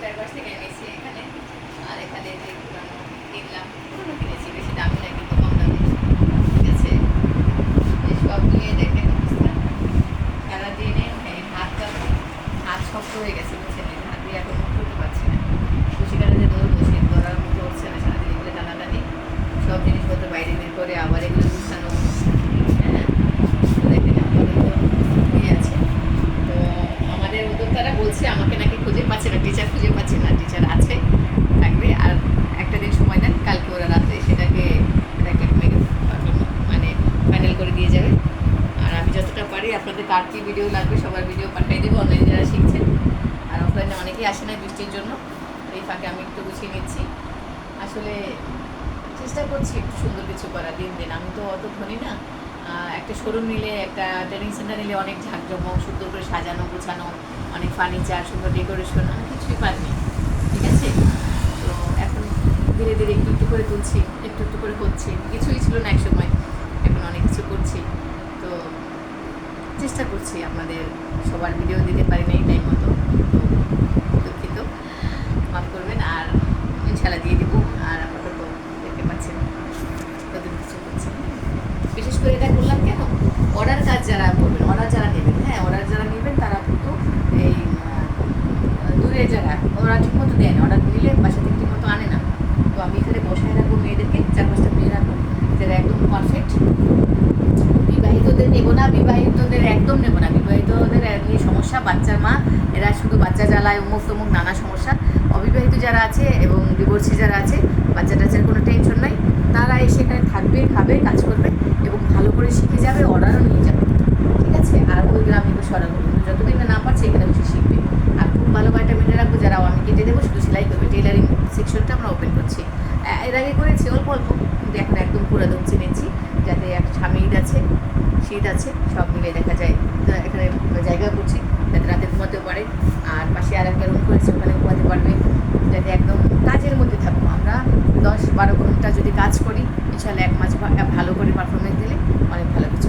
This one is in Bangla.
পাশ থেকে এনেছি এখানে আর এখানে যে পুরানো কিনলাম কিনেছি বেশি দামি না কিন্তু কম দামি ঠিক আছে সব নিয়ে অবস্থা সারাদিনে হাতটা হাত শক্ত হয়ে গেছে বুঝছেন হাত দিয়ে এখন করতে পারছি না খুশিকারে যে দৌড় বসে ধরার মতো হচ্ছে না সারাদিন এগুলো টানাটানি সব জিনিসপত্র বাইরে বের করে আবার এগুলো গুছানো হ্যাঁ তো দেখেন আপাতত ইয়ে আছে তো আমাদের উদ্যোক্তারা বলছে আমাকে নাকি খুঁজে পাচ্ছে না টিচার খুঁজে পাচ্ছে না টিচার আছে থাকবে আর একটা দিন সময় দেন কালকে ওরা রাত্রে সেটাকে এটাকে মেরে মানে ফাইনাল করে দিয়ে যাবে আর আমি যতটা পারি কার কী ভিডিও লাগবে, সবার ভিডিও পাঠিয়ে দেবো অনলাইনে যারা শিখছেন। আর অফলাইনে অনেকেই আসে না বৃষ্টির জন্য এই ফাঁকে আমি একটু গুছিয়ে নিচ্ছি। আসলে চেষ্টা করছি একটু সুন্দর কিছু করার, দিন দিন। আমি তো অত ধনী না। একটা শোরুম নিলে, একটা ট্রেনিং সেন্টার নিলে অনেক ঝাঁকজমক, সুন্দর করে সাজানো, গোছানো, অনেক ফার্নিচার সুন্দর ডেকোরেশন আমি কিছুই পারিনি। ঠিক আছে? তো এখন ধীরে ধীরে একটু একটু করে তুলছি, একটু একটু করে করছি। কিছুই ছিল না একসময়। এখন অনেক কিছু করছি তো চেষ্টা করছি, আপনাদের সবার ভিডিও দিতে পারি না এই টাইম মতো দুঃখিত, মাফ করবেন, আর ইনশাল্লাহ দিয়ে দিব, আর আপাতত দেখতে পাচ্ছেন, নতুন কিছু বিশেষ করে এটা করলাম কেন? অর্ডার কাজ যারা করবেন অর্ডার যারা নেবেন হ্যাঁ অর্ডার যারা নেবেন, তারা কিন্তু এই দূরে যারা, ওরা ঠিকমতো দেয় না। অর্ডার নিলে বাসা থেকে ঠিকমতো আনে না তো আমি এখানে বসায় রাখব মেয়েদেরকে চার পাঁচটা মেয়ে রাখব যারা একদম পারফেক্ট বিবাহিতদের নেব না বিবাহিতদের একদম নেব না বিবাহিতদের নিয়ে সমস্যা বাচ্চার মা এরা জ্বালায় অমুক তমুক নানা সমস্যা। অবিবাহিত যারা আছে এবং ডিভোর্সি যারা আছে বাচ্চা টাচ্চার কোনো টেনশন নাই, তারা এসে এখানে থাকবে, খাবে, কাজ করবে এবং ভালো করে শিখে যাবে অর্ডারও নিয়ে যাবে। ঠিক আছে? আর ওই গ্রামে অর্ডার করবে যতদিন না পারছে, এখানে বসে শিখবে। আর খুব ভালো কয়েকটা মেনে রাখব যারা আমি কেটে দেবো, শুধু সেলাই করবে। টেলারিং সেকশনটা আমরা ওপেন করছি। এর আগে করেছি অল্প অল্প, কিন্তু এখন একদম পুরো দমছে নিচ্ছি যাতে এক সামনে ঈদ আছে, শীত আছে, সব মিলে দেখা যায়। এখানে জায়গা করছি যাতে রাতে ঘুমাতেও পারে আর পাশে আর একটা রুম করেছি ওখানে ঘুমাতে পারবে যাতে একদম কাজের মধ্যে থাকব। আমরা দশ বারো ঘণ্টা যদি কাজ করি, ইনশাল্লাহ এক মাস ভালো করে পারফরমেন্স দিলে অনেক ভালো কিছু